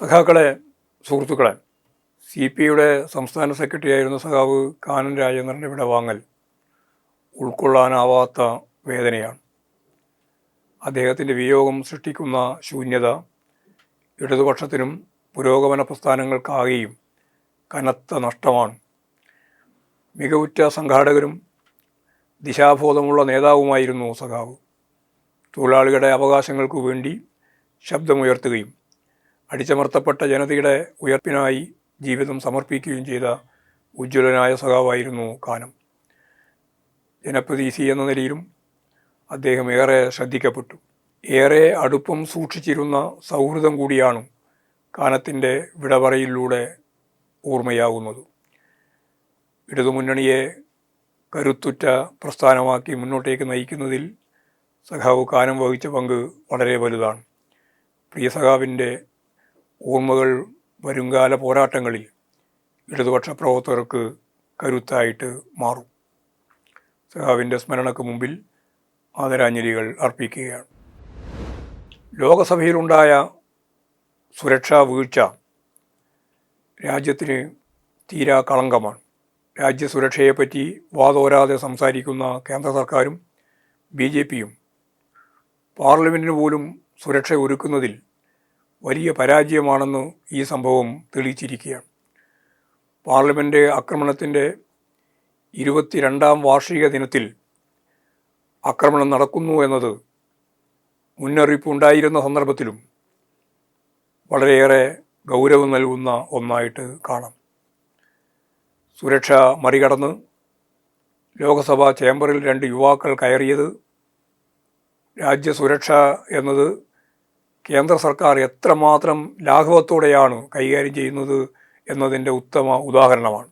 സഖാക്കളെ സുഹൃത്തുക്കളെ C P സംസ്ഥാന സെക്രട്ടറി ആയിരുന്ന സഖാവ് കാനൻ രാജേന്ദ്രന്റെ വിടവാങ്ങൽ ഉൾക്കൊള്ളാനാവാത്ത വേദനയാണ്. അദ്ദേഹത്തിന്റെ വിയോഗം സൃഷ്ടിക്കുന്ന ശൂന്യത ഇടതുപക്ഷത്തിനും പുരോഗമന പ്രസ്ഥാനങ്ങൾക്കാകെയും കനത്ത നഷ്ടമാണ്. മികവുറ്റ സംഘാടകരും ദിശാബോധമുള്ള നേതാവുമായിരുന്നു സഖാവ്. തൊഴിലാളികളുടെ അവകാശങ്ങൾക്കു വേണ്ടി ശബ്ദമുയർത്തുകയും അടിച്ചമർത്തപ്പെട്ട ജനതയുടെ ഉയർപ്പിനായി ജീവിതം സമർപ്പിക്കുകയും ചെയ്ത ഉജ്ജ്വലനായ സഖാവായിരുന്നു കാനം. ജനപ്രതിനിധി എന്ന നിലയിലും അദ്ദേഹം ഏറെ ശ്രദ്ധിക്കപ്പെട്ടു. ഏറെ അടുപ്പം സൂക്ഷിച്ചിരുന്ന സൗഹൃദം കൂടിയാണ് കാനത്തിന്റെ വിടപറയിലൂടെ ഓർമ്മയാകുന്നത്. ഇടതുമുന്നണിയെ കരുത്തുറ്റ പ്രസ്ഥാനമാക്കി മുന്നോട്ടേക്ക് നയിക്കുന്നതിൽ സഖാവ് കാനം വഹിച്ച പങ്ക് വളരെ വലുതാണ്. പ്രിയ സഖാവിന്റെ ഓർമ്മകൾ വരുംകാല പോരാട്ടങ്ങളിൽ ഇടതുപക്ഷ പ്രവർത്തകർക്ക് കരുത്തായിട്ട് മാറും. സഖാവിന്റെ സ്മരണക്ക് മുമ്പിൽ ആദരാഞ്ജലികൾ അർപ്പിക്കുകയാണ്. ലോകസഭയിലുണ്ടായ സുരക്ഷാ വീഴ്ച രാജ്യത്തിന് തീരാ കളങ്കമാണ്. രാജ്യസുരക്ഷയെപ്പറ്റി വാതോരാതെ സംസാരിക്കുന്ന കേന്ദ്ര സർക്കാരും ബി ജെ പിയും പാർലമെന്റിന് പോലും സുരക്ഷ ഒരുക്കുന്നതിൽ വലിയ പരാജയമാണെന്ന് ഈ സംഭവം തെളിയിച്ചിരിക്കുകയാണ്. പാർലമെന്റ് ആക്രമണത്തിന്റെ ഇരുപത്തിരണ്ടാം വാർഷിക ദിനത്തിൽ ആക്രമണം നടക്കുന്നു എന്നത് മുന്നറിയിപ്പ് ഉണ്ടായിരുന്ന സന്ദർഭത്തിലും വളരെയേറെ ഗൗരവം നൽകുന്ന ഒന്നായിട്ട് കാണാം. സുരക്ഷ മറികടന്ന് ലോകസഭാ ചേംബറിൽ രണ്ട് യുവാക്കൾ കയറിയത് രാജ്യസുരക്ഷ എന്നത് കേന്ദ്ര സർക്കാർ എത്രമാത്രം ലാഘവത്തോടെയാണ് കൈകാര്യം ചെയ്യുന്നത് എന്നതിന്റെ ഉത്തമ ഉദാഹരണമാണ്.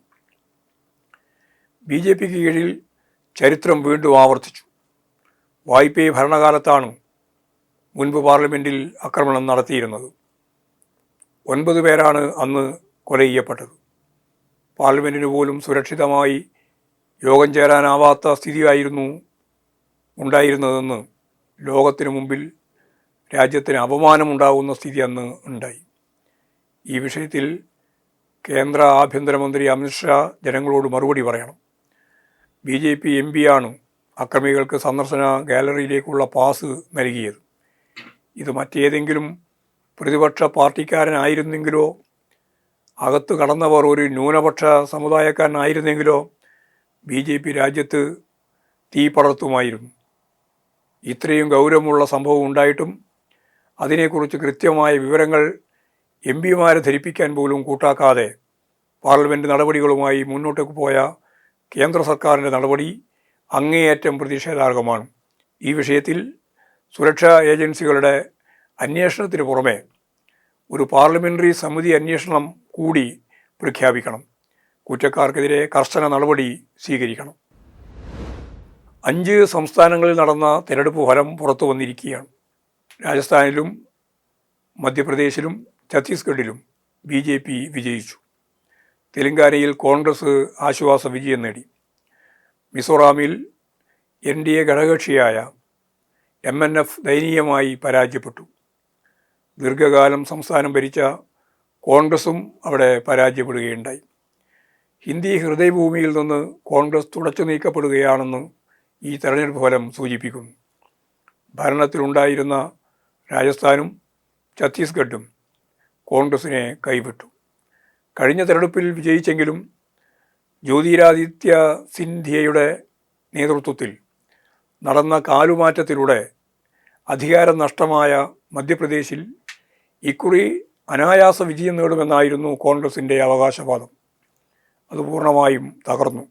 ബി ജെ പിക്ക് കീഴിൽ ചരിത്രം വീണ്ടും ആവർത്തിച്ചു. വായ്പേ ഭരണകാലത്താണ് മുൻപ് പാർലമെന്റിൽ ആക്രമണം നടത്തിയിരുന്നത്. ഒൻപത് പേരാണ് അന്ന് കൊല ചെയ്യപ്പെട്ടത്. പാർലമെന്റിന് പോലും സുരക്ഷിതമായി യോഗം ചേരാനാവാത്ത സ്ഥിതിയായിരുന്നു ഉണ്ടായിരുന്നതെന്ന് ലോകത്തിനു മുമ്പിൽ രാജ്യത്തിന് അപമാനമുണ്ടാകുന്ന സ്ഥിതി അന്ന് ഉണ്ടായി. ഈ വിഷയത്തിൽ കേന്ദ്ര ആഭ്യന്തരമന്ത്രി അമിത്ഷാ ജനങ്ങളോട് മറുപടി പറയണം. ബി ജെ പി എം പിയാണ് അക്രമികൾക്ക് സന്ദർശന ഗാലറിയിലേക്കുള്ള പാസ് നൽകിയത്. ഇത് മറ്റേതെങ്കിലും പ്രതിപക്ഷ പാർട്ടിക്കാരനായിരുന്നെങ്കിലോ അകത്ത് കടന്നവർ ഒരു ന്യൂനപക്ഷ സമുദായക്കാരനായിരുന്നെങ്കിലോ ബി ജെ പി രാജ്യത്ത് തീ പടർത്തുമായിരുന്നു. ഇത്രയും ഗൗരവമുള്ള സംഭവം ഉണ്ടായിട്ടും അതിനെക്കുറിച്ച് കൃത്യമായ വിവരങ്ങൾ എം പിമാരെ ധരിപ്പിക്കാൻ പോലും കൂട്ടാക്കാതെ പാർലമെന്റ് നടപടികളുമായി മുന്നോട്ടേക്ക് പോയ കേന്ദ്ര സർക്കാരിന്റെ നടപടി അങ്ങേയറ്റം പ്രതിഷേധാർഹമാണ് ഈ വിഷയത്തിൽ സുരക്ഷാ ഏജൻസികളുടെ അന്വേഷണത്തിന് പുറമെ ഒരു പാർലമെന്ററി സമിതി അന്വേഷണം കൂടി പ്രഖ്യാപിക്കണം. കുറ്റക്കാർക്കെതിരെ കർശന നടപടി സ്വീകരിക്കണം. അഞ്ച് സംസ്ഥാനങ്ങളിൽ നടന്ന തിരഞ്ഞെടുപ്പ് ഫലം പുറത്തു വന്നിരിക്കുകയാണ് രാജസ്ഥാനിലും മധ്യപ്രദേശിലും ഛത്തീസ്ഗഡിലും ബി ജെ പി വിജയിച്ചു. തെലങ്കാനയിൽ കോൺഗ്രസ് ആശ്വാസ വിജയം നേടി. മിസോറാമിൽ എൻ ഡി എ ഘടകകക്ഷിയായ എം എൻ എഫ് ദയനീയമായി പരാജയപ്പെട്ടു. ദീർഘകാലം സംസ്ഥാനം ഭരിച്ച കോൺഗ്രസും അവിടെ പരാജയപ്പെടുകയുണ്ടായി. ഹിന്ദി ഹൃദയഭൂമിയിൽ നിന്ന് കോൺഗ്രസ് തുടച്ചു നീക്കപ്പെടുകയാണെന്ന് ഈ തെരഞ്ഞെടുപ്പ് ഫലം സൂചിപ്പിക്കുന്നു. ഭരണത്തിലുണ്ടായിരുന്ന രാജസ്ഥാനും ഛത്തീസ്ഗഡും കോൺഗ്രസിനെ കൈവിട്ടു. കഴിഞ്ഞ തെരഞ്ഞെടുപ്പിൽ വിജയിച്ചെങ്കിലും ജ്യോതിരാദിത്യ സിന്ധ്യയുടെ നേതൃത്വത്തിൽ നടന്ന കാലുമാറ്റത്തിലൂടെ അധികാരം നഷ്ടമായ മധ്യപ്രദേശിൽ ഇക്കുറി അനായാസ വിജയം നേടുമെന്നായിരുന്നു കോൺഗ്രസിന്റെ അവകാശവാദം. അത് പൂർണമായും തകർന്നു.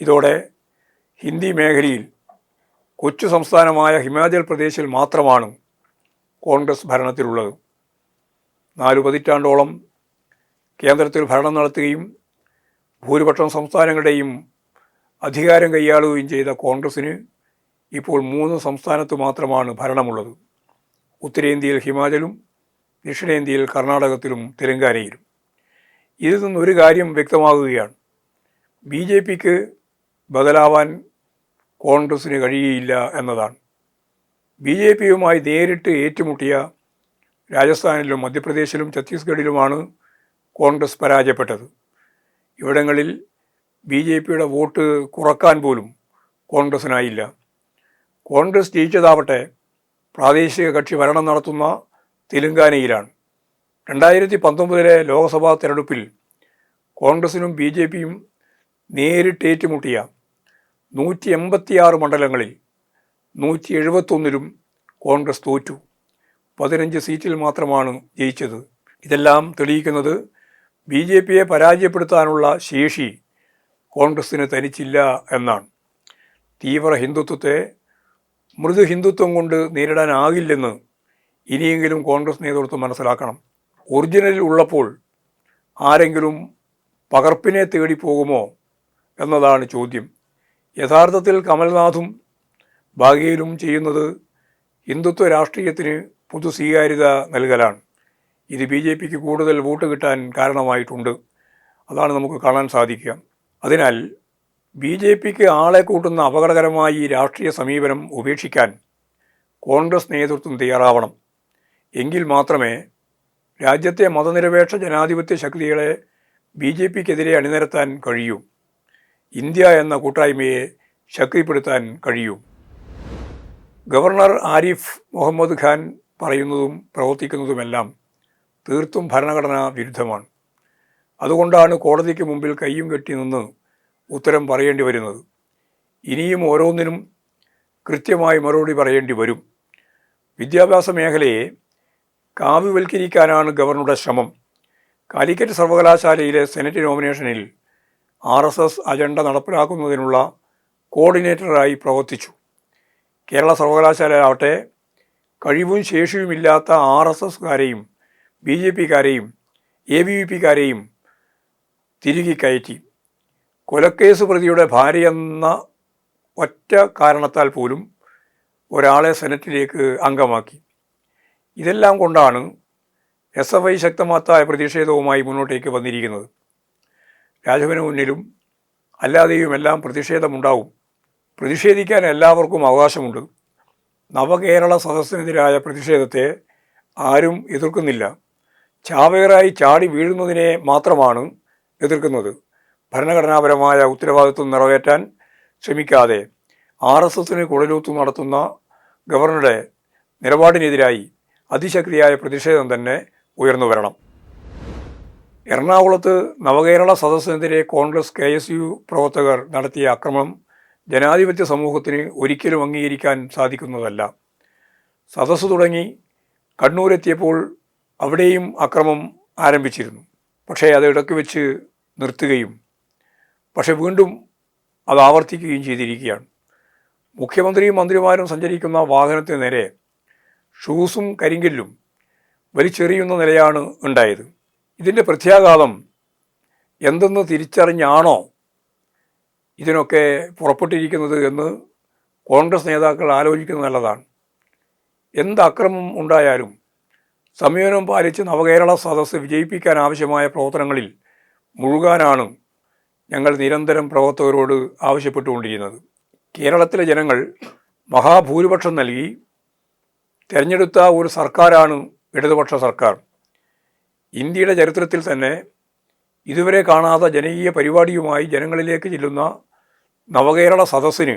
ഇതോടെ ഹിന്ദി മേഖലയിൽ കൊച്ചു സംസ്ഥാനമായ ഹിമാചൽ പ്രദേശിൽ മാത്രമാണ് കോൺഗ്രസ് ഭരണത്തിലുള്ളത്. നാലു പതിറ്റാണ്ടോളം കേന്ദ്രത്തിൽ ഭരണം നടത്തുകയും ഭൂരിപക്ഷം സംസ്ഥാനങ്ങളുടെയും അധികാരം കൈയാളുകയും ചെയ്ത കോൺഗ്രസ്സിന് ഇപ്പോൾ മൂന്ന് സംസ്ഥാനത്ത് മാത്രമാണ് ഭരണമുള്ളത്. ഉത്തരേന്ത്യയിൽ ഹിമാചലും ദക്ഷിണേന്ത്യയിൽ കർണാടകത്തിലും തെലങ്കാനയിലും. ഇതിൽ നിന്നൊരു കാര്യം വ്യക്തമാകുകയാണ്. ബി ജെ പിക്ക് ബദലാവാൻ കോൺഗ്രസ്സിന് കഴിയുകയില്ല എന്നതാണ്. ബി ജെ പിയുമായി നേരിട്ട് ഏറ്റുമുട്ടിയ രാജസ്ഥാനിലും മധ്യപ്രദേശിലും ഛത്തീസ്ഗഡിലുമാണ് കോൺഗ്രസ് പരാജയപ്പെട്ടത്. ഇവിടങ്ങളിൽ ബി ജെ പിയുടെ വോട്ട് കുറയ്ക്കാൻ പോലും കോൺഗ്രസ്സിനായില്ല കോൺഗ്രസ് ജയിച്ചതാവട്ടെ പ്രാദേശിക കക്ഷി ഭരണം നടത്തുന്ന തെലുങ്കാനയിലാണ്. രണ്ടായിരത്തി പത്തൊമ്പതിലെ ലോക്സഭാ തെരഞ്ഞെടുപ്പിൽ കോൺഗ്രസിനും ബി ജെ പിയും നേരിട്ട് ഏറ്റുമുട്ടിയ നൂറ്റി എൺപത്തിയാറ് മണ്ഡലങ്ങളിൽ നൂറ്റി എഴുപത്തൊന്നിലും കോൺഗ്രസ് തോറ്റു. പതിനഞ്ച് സീറ്റിൽ മാത്രമാണ് ജയിച്ചത്. ഇതെല്ലാം തെളിയിക്കുന്നത് ബി ജെ പിയെ പരാജയപ്പെടുത്താനുള്ള ശേഷി കോൺഗ്രസ്സിന് തനിച്ചില്ല എന്നാണ്. തീവ്ര ഹിന്ദുത്വത്തെ മൃദു ഹിന്ദുത്വം കൊണ്ട് നേരിടാനാകില്ലെന്ന് ഇനിയെങ്കിലും കോൺഗ്രസ് നേതൃത്വം മനസ്സിലാക്കണം. ഒറിജിനലിൽ ഉള്ളപ്പോൾ ആരെങ്കിലും പകർപ്പിനെ തേടി പോകുമോ എന്നതാണ് ചോദ്യം. യഥാർത്ഥത്തിൽ കമൽനാഥും ബാഗേലും ചെയ്യുന്നത് ഹിന്ദുത്വ രാഷ്ട്രീയത്തിന് പൊതു സ്വീകാര്യത നൽകലാണ്. ഇത് ബി ജെ പിക്ക് കൂടുതൽ വോട്ട് കിട്ടാൻ കാരണമായിട്ടുണ്ട്. അതാണ് നമുക്ക് കാണാൻ സാധിക്കുക. അതിനാൽ ബി ജെ പിക്ക് ആളെ കൂട്ടുന്ന അപകടകരമായ ഈ രാഷ്ട്രീയ സമീപനം ഉപേക്ഷിക്കാൻ കോൺഗ്രസ് നേതൃത്വം തയ്യാറാവണം. എങ്കിൽ മാത്രമേ രാജ്യത്തെ മതനിരപേക്ഷ ജനാധിപത്യ ശക്തികളെ ബി ജെ പിക്കെതിരെ അണിനിരത്താൻ കഴിയൂ. ഇന്ത്യ എന്ന കൂട്ടായ്മയെ ശക്തിപ്പെടുത്താൻ കഴിയൂ. ഗവർണർ ആരിഫ് മുഹമ്മദ് ഖാൻ പറയുന്നതും പ്രവർത്തിക്കുന്നതുമെല്ലാം തീർത്തും ഭരണഘടനാ വിരുദ്ധമാണ്. അതുകൊണ്ടാണ് കോടതിക്ക് മുമ്പിൽ കൈയും കെട്ടി നിന്ന് ഉത്തരം പറയേണ്ടി വരുന്നത്. ഇനിയും ഓരോന്നിനും കൃത്യമായി മറുപടി പറയേണ്ടി വരും. വിദ്യാഭ്യാസ മേഖലയെ കാവ്യവൽക്കരിക്കാനാണ് ഗവർണറുടെ ശ്രമം. കാലിക്കറ്റ് സർവകലാശാലയിലെ സെനറ്റ് നോമിനേഷനിൽ ആർ എസ് എസ് അജണ്ട നടപ്പിലാക്കുന്നതിനുള്ള കോർഡിനേറ്ററായി പ്രവർത്തിച്ചു. കേരള സർവകലാശാലയാവട്ടെ കഴിവും ശേഷിയുമില്ലാത്ത ആർ എസ് എസ്കാരെയും ബി ജെ പിക്കാരെയും എ ബി വി പിക്കാരെയും തിരികെ കയറ്റി. കൊലക്കേസ് പ്രതിയുടെ ഭാര്യയെന്ന ഒറ്റ കാരണത്താൽ പോലും ഒരാളെ സെനറ്റിലേക്ക് അംഗമാക്കി. ഇതെല്ലാം കൊണ്ടാണ് എസ് എഫ് ഐ ശക്തമാത്തായ പ്രതിഷേധവുമായി മുന്നോട്ടേക്ക് വന്നിരിക്കുന്നത്. രാജഭവന് മുന്നിലും അല്ലാതെയുമെല്ലാം പ്രതിഷേധമുണ്ടാവും. പ്രതിഷേധിക്കാൻ എല്ലാവർക്കും അവകാശമുണ്ട്. നവകേരള സദസ്സിനെതിരായ പ്രതിഷേധത്തെ ആരും എതിർക്കുന്നില്ല. ചാവേറായി ചാടി വീഴുന്നതിനെ മാത്രമാണ് എതിർക്കുന്നത്. ഭരണഘടനാപരമായ ഉത്തരവാദിത്വം നിറവേറ്റാൻ ശ്രമിക്കാതെ ആർ എസ് എസിന് കുടലൂത്ത് നടത്തുന്ന ഗവർണറുടെ നിലപാടിനെതിരായി അതിശക്തിയായ പ്രതിഷേധം തന്നെ ഉയർന്നു വരണം. എറണാകുളത്ത് നവകേരള സദസ്സിനെതിരെ കോൺഗ്രസ് കെ എസ് യു പ്രവർത്തകർ നടത്തിയ അക്രമം ജനാധിപത്യ സമൂഹത്തിന് ഒരിക്കലും അംഗീകരിക്കാൻ സാധിക്കുന്നതല്ല. സദസ്സ് തുടങ്ങി കണ്ണൂരെത്തിയപ്പോൾ അവിടെയും അക്രമം ആരംഭിച്ചിരുന്നു. പക്ഷേ അത് ഇടയ്ക്ക് വെച്ച് നിർത്തുകയും പക്ഷെ വീണ്ടും അത് ആവർത്തിക്കുകയും ചെയ്തിരിക്കുകയാണ്. മുഖ്യമന്ത്രിയും മന്ത്രിമാരും സഞ്ചരിക്കുന്ന വാഹനത്തിന് നേരെ ഷൂസും കരിങ്കല്ലും വലിച്ചെറിയുന്ന നിലയാണ് ഉണ്ടായത്. ഇതിന്റെ പ്രത്യാഘാതം എന്തെന്ന് തിരിച്ചറിഞ്ഞാണോ ഇതിനൊക്കെ പുറപ്പെട്ടിരിക്കുന്നത് എന്ന് കോൺഗ്രസ് നേതാക്കൾ ആലോചിക്കുന്നത് നല്ലതാണ്. എന്ത് അക്രമം ഉണ്ടായാലും സംയോജനം പാലിച്ച് നവകേരള സദസ്സ് വിജയിപ്പിക്കാൻ ആവശ്യമായ പ്രവർത്തനങ്ങളിൽ മുഴുകാനാണ് ഞങ്ങൾ നിരന്തരം പ്രവർത്തകരോട് ആവശ്യപ്പെട്ടുകൊണ്ടിരിക്കുന്നത്. കേരളത്തിലെ ജനങ്ങൾ മഹാഭൂരിപക്ഷം നൽകി. തിരഞ്ഞെടുത്ത ഒരു സർക്കാരാണ് ഇടതുപക്ഷ സർക്കാർ. ഇന്ത്യയുടെ ചരിത്രത്തിൽ തന്നെ ഇതുവരെ കാണാത്ത ജനകീയ പരിപാടിയുമായി ജനങ്ങളിലേക്ക് ചെല്ലുന്ന നവകേരള സദസ്സിന്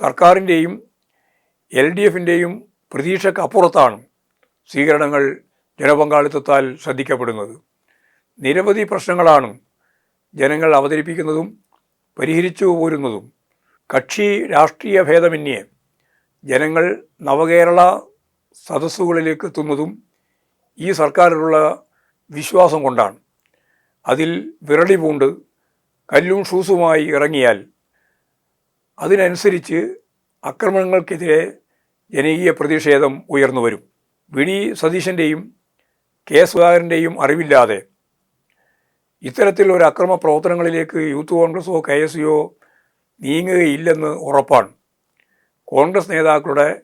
സർക്കാരിന്റെയും എൽ ഡി എഫിന്റെയും പ്രതീക്ഷയ്ക്കപ്പുറത്താണ് സ്വീകരണങ്ങൾ ജനപങ്കാളിത്തത്താൽ ശ്രദ്ധിക്കപ്പെടുന്നത്. നിരവധി പ്രശ്നങ്ങളാണ് ജനങ്ങൾ അവതരിപ്പിക്കുന്നതും പരിഹരിച്ചു പോരുന്നതും. കക്ഷി രാഷ്ട്രീയ ഭേദമന്യേ ജനങ്ങൾ നവകേരള സദസ്സുകളിലേക്ക് എത്തുന്നതും ഈ സർക്കാരിലുള്ള വിശ്വാസം കൊണ്ടാണ്. അതിൽ വിരളി പൂണ്ട് കല്ലും ഷൂസുമായി ഇറങ്ങിയാൽ അതിനനുസരിച്ച് ആക്രമണങ്ങൾക്കെതിരെ ജനകീയ പ്രതിഷേധം ഉയർന്നു വരും. വി. ഡി. സതീശന്റെയും കെ. സുധാകരന്റെയും അറിവില്ലാതെ ഇത്തരത്തിൽ ഒരു അക്രമ പ്രവർത്തനങ്ങളിലേക്ക് യൂത്ത് കോൺഗ്രസോ കെ. എസ്. യുയോ നീങ്ങുകയില്ലെന്ന് ഉറപ്പാണ്. കോൺഗ്രസ് നേതാക്കളുടെ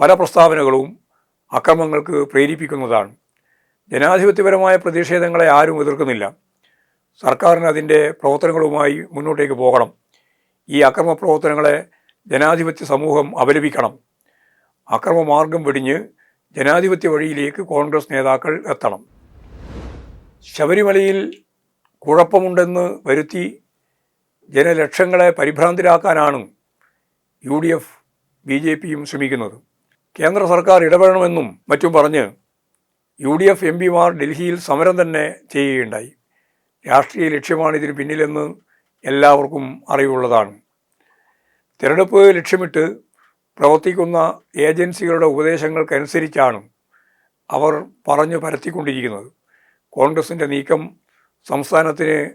പല പ്രസ്താവനകളും അക്രമങ്ങൾക്ക് പ്രേരിപ്പിക്കുന്നതാണ്. ജനാധിപത്യപരമായ പ്രതിഷേധങ്ങളെ ആരും എതിർക്കുന്നില്ല. സർക്കാരിന് അതിന്റെ പ്രവർത്തനങ്ങളുമായി മുന്നോട്ടേക്ക് പോകണം. ഈ അക്രമ പ്രവർത്തനങ്ങളെ ജനാധിപത്യ സമൂഹം അപലപിക്കണം. അക്രമമാർഗം വെടിഞ്ഞ് ജനാധിപത്യ വഴിയിലേക്ക് കോൺഗ്രസ് നേതാക്കൾ എത്തണം. ശബരിമലയിൽ കുഴപ്പമുണ്ടെന്ന് വരുത്തി ജനലക്ഷങ്ങളെ പരിഭ്രാന്തരാക്കാനാണ് U D F B J പിയും ശ്രമിക്കുന്നത്. കേന്ദ്ര സർക്കാർ ഇടപെടണമെന്നും മറ്റും പറഞ്ഞ് യു ഡി എഫ് എം പിമാർ ഡൽഹിയിൽ സമരം തന്നെ ചെയ്യുകയുണ്ടായി. രാഷ്ട്രീയ ലക്ഷ്യമാണ് ഇതിന് പിന്നിലെന്ന് എല്ലാവർക്കും അറിവുള്ളതാണ്. തിരഞ്ഞെടുപ്പ് ലക്ഷ്യമിട്ട് പ്രവർത്തിക്കുന്ന ഏജൻസികളുടെ ഉപദേശങ്ങൾക്കനുസരിച്ചാണ് അവർ പറഞ്ഞു പരത്തിക്കൊണ്ടിരിക്കുന്നത്. കോൺഗ്രസിന്റെ നീക്കം സംസ്ഥാനത്തിന്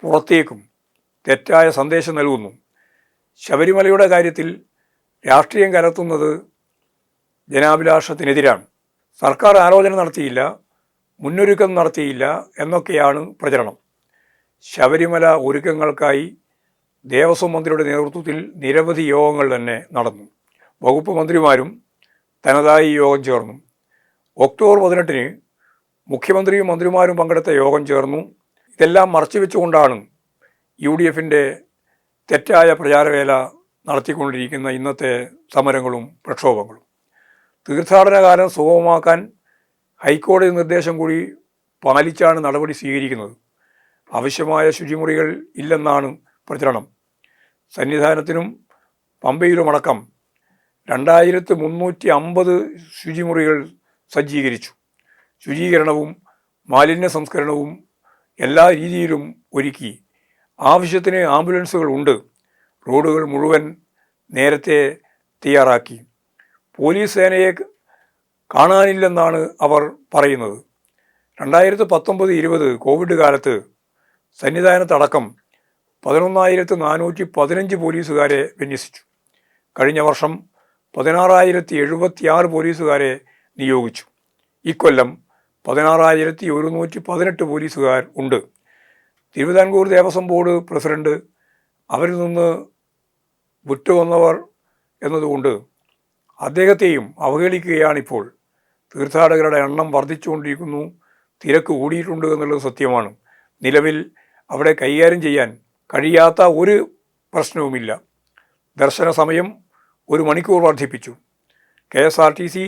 പുറത്തേക്കും തെറ്റായ സന്ദേശം നൽകുന്നു. ശബരിമലയുടെ കാര്യത്തിൽ രാഷ്ട്രീയം കലർത്തുന്നത് ജനാഭിലാഷത്തിനെതിരാണ്. സർക്കാർ ആലോചന നടത്തിയില്ല മുന്നൊരുക്കം നടത്തിയില്ല എന്നൊക്കെയാണ് പ്രചരണം. ശബരിമല ഒരുക്കങ്ങൾക്കായി ദേവസ്വം മന്ത്രിയുടെ നേതൃത്വത്തിൽ നിരവധി യോഗങ്ങൾ തന്നെ നടന്നു. വകുപ്പ് മന്ത്രിമാരും തനതായി യോഗം ചേർന്നു. ഒക്ടോബർ പതിനെട്ടിന് മുഖ്യമന്ത്രിയും മന്ത്രിമാരും പങ്കെടുത്ത യോഗം ചേർന്നു. ഇതെല്ലാം മറച്ചു വെച്ചുകൊണ്ടാണ് യു ഡി എഫിന്റെ തെറ്റായ പ്രചാരവേല നടത്തിക്കൊണ്ടിരിക്കുന്ന ഇന്നത്തെ സമരങ്ങളും പ്രക്ഷോഭങ്ങളും. തീർത്ഥാടന കാലം സുഗമമാക്കാൻ ഹൈക്കോടതി നിർദ്ദേശം കൂടി പാലിച്ചാണ് നടപടി സ്വീകരിക്കുന്നത്. ആവശ്യമായ ശുചിമുറികൾ ഇല്ലെന്നാണ് പ്രചരണം. സന്നിധാനത്തിനും പമ്പയിലുമടക്കം രണ്ടായിരത്തി മുന്നൂറ്റി അമ്പത് ശുചിമുറികൾ സജ്ജീകരിച്ചു. ശുചീകരണവും മാലിന്യ സംസ്കരണവും എല്ലാ രീതിയിലും ഒരുക്കി. ആവശ്യത്തിന് ആംബുലൻസുകൾ ഉണ്ട്. റോഡുകൾ മുഴുവൻ നേരത്തെ തയ്യാറാക്കി. പോലീസ് സേനയെ കാണാനില്ലെന്നാണ് അവർ പറയുന്നത്. രണ്ടായിരത്തി പത്തൊമ്പത് ഇരുപത് കോവിഡ് കാലത്ത് സന്നിധാനത്തടക്കം പതിനൊന്നായിരത്തി നാനൂറ്റി പതിനഞ്ച് പോലീസുകാരെ വിന്യസിച്ചു. കഴിഞ്ഞ വർഷം പതിനാറായിരത്തി എഴുപത്തിയാറ് പോലീസുകാരെ നിയോഗിച്ചു. ഇക്കൊല്ലം പതിനാറായിരത്തി ഒരുന്നൂറ്റി പതിനെട്ട് പോലീസുകാർ ഉണ്ട്. തിരുവിതാംകൂർ ദേവസ്വം ബോർഡ് പ്രസിഡന്റ് അവരിൽ നിന്ന് വിട്ടുവന്നവർ എന്നതുകൊണ്ട് അദ്ദേഹത്തെയും അവഹേളിക്കുകയാണിപ്പോൾ. തീർത്ഥാടകരുടെ എണ്ണം വർദ്ധിച്ചുകൊണ്ടിരിക്കുന്നു തിരക്ക് കൂടിയിട്ടുണ്ട് എന്നുള്ളത് സത്യമാണ്. നിലവിൽ അവിടെ കൈകാര്യം ചെയ്യാൻ കഴിയാത്ത ഒരു പ്രശ്നവുമില്ല. ദർശന സമയം ഒരു മണിക്കൂർ വർദ്ധിപ്പിച്ചു. K S R T C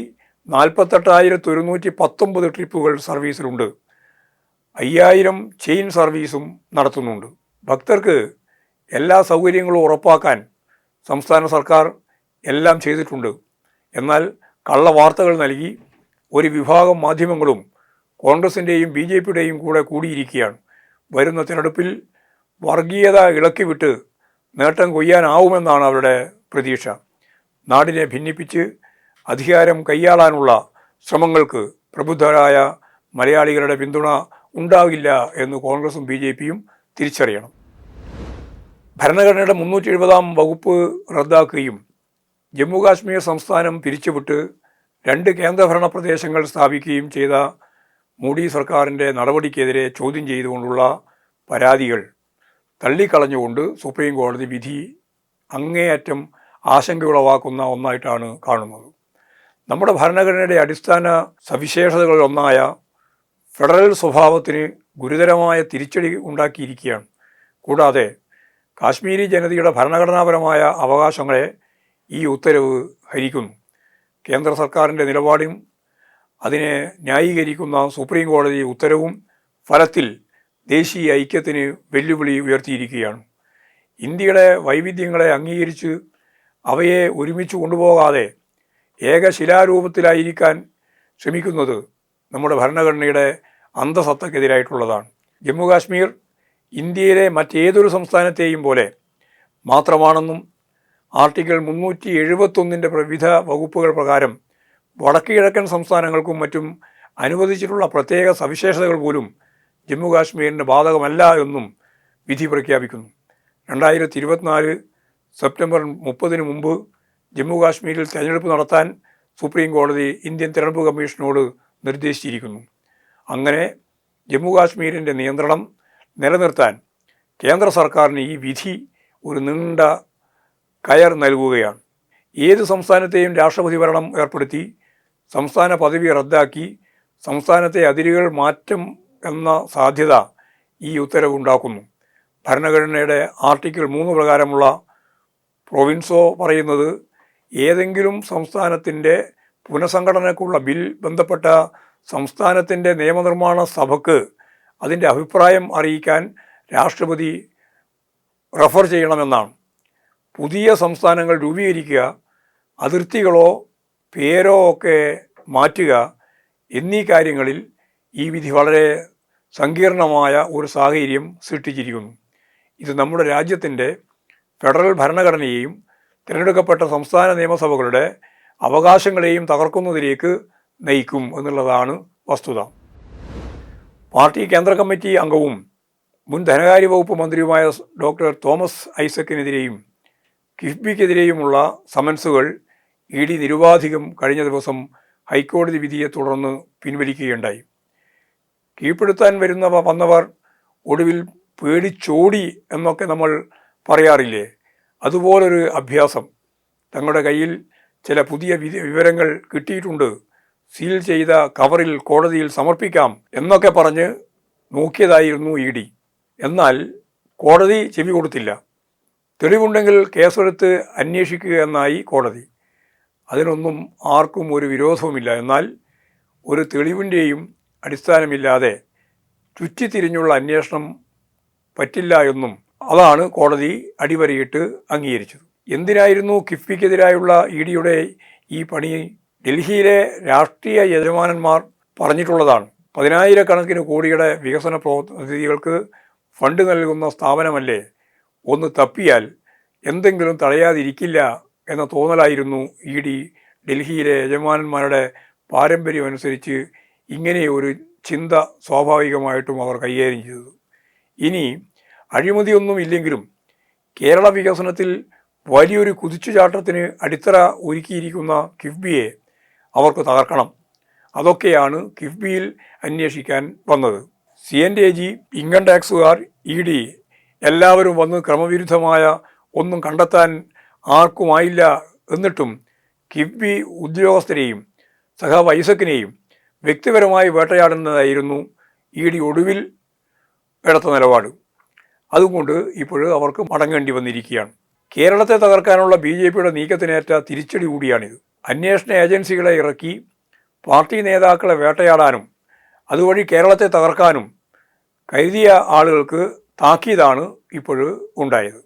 നാൽപ്പത്തെട്ടായിരത്തി ഒരുന്നൂറ്റി പത്തൊമ്പത് ട്രിപ്പുകൾ സർവീസിലുണ്ട്. അയ്യായിരം ചെയിൻ സർവീസും നടത്തുന്നുണ്ട്. ഭക്തർക്ക് എല്ലാ സൗകര്യങ്ങളും ഉറപ്പാക്കാൻ സംസ്ഥാന സർക്കാർ എല്ലാം ചെയ്തിട്ടുണ്ട്. എന്നാൽ കള്ള വാർത്തകൾ നൽകി ഒരു വിഭാഗം മാധ്യമങ്ങളും കോൺഗ്രസിന്റെയും ബി ജെ പിയുടെയും കൂടെ കൂടിയിരിക്കുകയാണ്. വരുന്ന തിരഞ്ഞെടുപ്പിൽ വർഗീയത ഇളക്കിവിട്ട് നേട്ടം കൊയ്യാനാവുമെന്നാണ് അവരുടെ പ്രതീക്ഷ. നാടിനെ ഭിന്നിപ്പിച്ച് അധികാരം കൈയാളാനുള്ള ശ്രമങ്ങൾക്ക് പ്രബുദ്ധരായ മലയാളികളുടെ പിന്തുണ ഉണ്ടാവില്ല എന്ന് കോൺഗ്രസും ബി ജെ പിയും തിരിച്ചറിയണം. ഭരണഘടനയുടെ മുന്നൂറ്റി എഴുപതാം വകുപ്പ് റദ്ദാക്കുകയും ജമ്മു കാശ്മീർ സംസ്ഥാനം പിരിച്ചുവിട്ട് രണ്ട് കേന്ദ്രഭരണ പ്രദേശങ്ങൾ സ്ഥാപിക്കുകയും ചെയ്ത മോഡി സർക്കാരിന്റെ നടപടിക്കെതിരെ ചോദ്യം ചെയ്തുകൊണ്ടുള്ള പരാതികൾ തള്ളിക്കളഞ്ഞുകൊണ്ട് സുപ്രീം കോടതി വിധി അങ്ങേയറ്റം ആശങ്കയുളവാക്കുന്ന ഒന്നായിട്ടാണ് കാണുന്നത്. നമ്മുടെ ഭരണഘടനയുടെ അടിസ്ഥാന സവിശേഷതകളിലൊന്നായ ഫെഡറൽ സ്വഭാവത്തിന് ഗുരുതരമായ തിരിച്ചടി ഉണ്ടാക്കിയിരിക്കുകയാണ്. കൂടാതെ കാശ്മീരി ജനതയുടെ ഭരണഘടനാപരമായ അവകാശങ്ങളെ ഈ ഉത്തരവ് ഹരിക്കുന്നു. കേന്ദ്ര സർക്കാരിന്റെ നിലപാടും അതിനെ ന്യായീകരിക്കുന്ന സുപ്രീം കോടതി ഉത്തരവും ഫലത്തിൽ ദേശീയ ഐക്യത്തിന് വെല്ലുവിളി ഉയർത്തിയിരിക്കുകയാണ്. ഇന്ത്യയുടെ വൈവിധ്യങ്ങളെ അംഗീകരിച്ച് അവയെ ഒരുമിച്ച് കൊണ്ടുപോകാതെ ഏകശിലാരൂപത്തിലായിരിക്കാൻ ശ്രമിക്കുന്നത് നമ്മുടെ ഭരണഘടനയുടെ അന്തസത്തക്കെതിരായിട്ടുള്ളതാണ്. ജമ്മുകാശ്മീർ ഇന്ത്യയിലെ മറ്റേതൊരു സംസ്ഥാനത്തെയും പോലെ മാത്രമാണെന്നും ആർട്ടിക്കിൾ മുന്നൂറ്റി എഴുപത്തൊന്നിന്റെ വിവിധ വകുപ്പുകൾ പ്രകാരം വടക്ക് കിഴക്കൻ സംസ്ഥാനങ്ങൾക്കും മറ്റും അനുവദിച്ചിട്ടുള്ള പ്രത്യേക സവിശേഷതകൾ പോലും ജമ്മു കാശ്മീരിന് ബാധകമല്ല എന്നും വിധി പ്രഖ്യാപിക്കുന്നു. രണ്ടായിരത്തി ഇരുപത്തിനാല് സെപ്റ്റംബർ മുപ്പതിന് മുമ്പ് ജമ്മു കാശ്മീരിൽ തെരഞ്ഞെടുപ്പ് നടത്താൻ സുപ്രീം കോടതി ഇന്ത്യൻ തിരഞ്ഞെടുപ്പ് കമ്മീഷനോട് നിർദ്ദേശിച്ചിരിക്കുന്നു. അങ്ങനെ ജമ്മു കാശ്മീരിന്റെ നിയന്ത്രണം നിലനിർത്താൻ കേന്ദ്ര സർക്കാരിന് ഈ വിധി ഒരു നീണ്ട കയർ നൽകുകയാണ്. ഏത് സംസ്ഥാനത്തെയും രാഷ്ട്രപതി ഭരണം ഏർപ്പെടുത്തി സംസ്ഥാന പദവി റദ്ദാക്കി സംസ്ഥാനത്തെ അതിരുകൾ മാറ്റം എന്ന സാധ്യത ഈ ഉത്തരവുണ്ടാക്കുന്നു. ഭരണഘടനയുടെ ആർട്ടിക്കിൾ മൂന്ന് പ്രകാരമുള്ള പ്രൊവിൻസോ പറയുന്നത് ഏതെങ്കിലും സംസ്ഥാനത്തിന്റെ പുനഃസംഘടനയ്ക്കുള്ള ബിൽ ബന്ധപ്പെട്ട സംസ്ഥാനത്തിന്റെ നിയമനിർമ്മാണ സഭക്ക് അതിന്റെ അഭിപ്രായം അറിയിക്കാൻ രാഷ്ട്രപതി റഫർ ചെയ്യണമെന്നാണ്. പുതിയ സംസ്ഥാനങ്ങൾ രൂപീകരിക്കുക അതിർത്തികളോ പേരോ ഒക്കെ മാറ്റുക എന്നീ കാര്യങ്ങളിൽ ഈ വിധി വളരെ സങ്കീർണമായ ഒരു സാഹചര്യം സൃഷ്ടിച്ചിരിക്കുന്നു. ഇത് നമ്മുടെ രാജ്യത്തിന്റെ ഫെഡറൽ ഭരണഘടനയെയും തിരഞ്ഞെടുക്കപ്പെട്ട സംസ്ഥാന നിയമസഭകളുടെ അവകാശങ്ങളെയും തകർക്കുന്നതിലേക്ക് നയിക്കും എന്നുള്ളതാണ് വസ്തുത. പാർട്ടി കേന്ദ്ര കമ്മിറ്റി അംഗവും മുൻ ധനകാര്യ വകുപ്പ് മന്ത്രിയുമായ ഡോക്ടർ തോമസ് ഐസക്കിനെതിരെയും കിഫ്ബിക്കെതിരെയുമുള്ള സമൻസുകൾ ഇ ഡി നിരുപാധികം കഴിഞ്ഞ ദിവസം ഹൈക്കോടതി വിധിയെ തുടർന്ന് പിൻവലിക്കുകയുണ്ടായി. കീഴ്പ്പെടുത്താൻ വരുന്നവ വന്നവർ ഒടുവിൽ പേടിച്ചോടി എന്നൊക്കെ നമ്മൾ പറയാറില്ലേ? അതുപോലൊരു അഭ്യാസം. തങ്ങളുടെ കയ്യിൽ ചില പുതിയ വിവരങ്ങൾ കിട്ടിയിട്ടുണ്ട്. സീൽ ചെയ്ത കവറിൽ കോടതിയിൽ സമർപ്പിക്കാം എന്നൊക്കെ പറഞ്ഞ് നോക്കിയതായിരുന്നു ഇ ഡി. എന്നാൽ കോടതി ചെവി കൊടുത്തില്ല. തെളിവുണ്ടെങ്കിൽ കേസെടുത്ത് അന്വേഷിക്കുക എന്നായി കോടതി. അതിനൊന്നും ആർക്കും ഒരു വിരോധവുമില്ല. എന്നാൽ ഒരു തെളിവിന്റെയും അടിസ്ഥാനമില്ലാതെ ചുറ്റിത്തിരിഞ്ഞുള്ള അന്വേഷണം പറ്റില്ല എന്നും അതാണ് കോടതി അടിവരയിട്ട് അംഗീകരിച്ചത്. എന്തിനായിരുന്നു കിഫ്ബിക്കെതിരായുള്ള ഇ ഡിയുടെ ഈ പണി? ഡൽഹിയിലെ രാഷ്ട്രീയ യജമാനന്മാർ പറഞ്ഞിട്ടുള്ളതാണ്. പതിനായിരക്കണക്കിന് കോടിയുടെ വികസന പദ്ധതികൾക്ക് ഫണ്ട് നൽകുന്ന സ്ഥാപനമല്ലേ? ഒന്ന് തപ്പിയാൽ എന്തെങ്കിലും തടയാതിരിക്കില്ല എന്ന തോന്നലായിരുന്നു ഇ ഡി ഡൽഹിയിലെ യജമാനന്മാരുടെ പാരമ്പര്യമനുസരിച്ച് ഇങ്ങനെ ഒരു ചിന്ത സ്വാഭാവികമായിട്ടും അവർ കൈകാര്യം ചെയ്തത്. ഇനി അഴിമതിയൊന്നും ഇല്ലെങ്കിലും കേരള വികസനത്തിൽ വലിയൊരു കുതിച്ചുചാട്ടത്തിന് അടിത്തറ ഒരുക്കിയിരിക്കുന്ന കിഫ്ബിയെ അവർക്ക് തകർക്കണം. അതൊക്കെയാണ് കിഫ്ബിയിൽ അന്വേഷിക്കാൻ വന്നത്. C N D G income ടാക്സുകാർ E D എല്ലാവരും വന്ന് ക്രമവിരുദ്ധമായ ഒന്നും കണ്ടെത്താൻ ആർക്കുമായില്ല എന്നിട്ടും കിഫ്ബി ഉദ്യോഗസ്ഥരെയും സഹാബ് ഐസക്കിനെയും വ്യക്തിപരമായി വേട്ടയാടുന്നതായിരുന്നു ഇ ഡി ഒടുവിൽ എടുത്ത നിലപാട്. അതുകൊണ്ട് ഇപ്പോൾ അവർക്ക് മടങ്ങേണ്ടി വന്നിരിക്കുകയാണ്. കേരളത്തെ തകർക്കാനുള്ള ബി ജെ പിയുടെ നീക്കത്തിനേറ്റ തിരിച്ചടി കൂടിയാണിത്. അന്വേഷണ ഏജൻസികളെ ഇറക്കി പാർട്ടി നേതാക്കളെ വേട്ടയാടാനും അതുവഴി കേരളത്തെ തകർക്കാനും കരുതിയ ആളുകൾക്ക് താക്കീതാണ് ഇപ്പോൾ ഉണ്ടായത്.